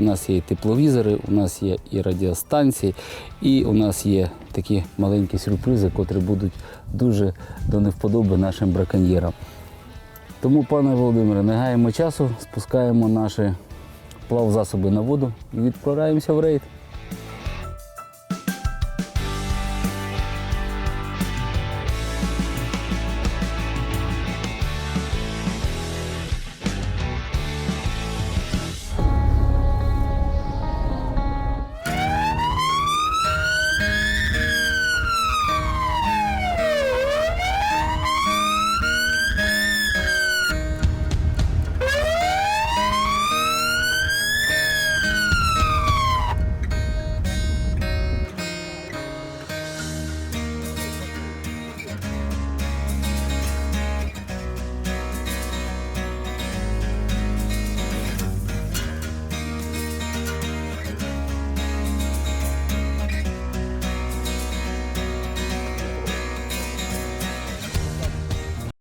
У нас є і тепловізори, у нас є і радіостанції, і у нас є такі маленькі сюрпризи, котрі будуть дуже до невподоби нашим браконьєрам. Тому, пане Володимире, не гаємо часу, спускаємо наші плавзасоби на воду і відправляємося в рейд.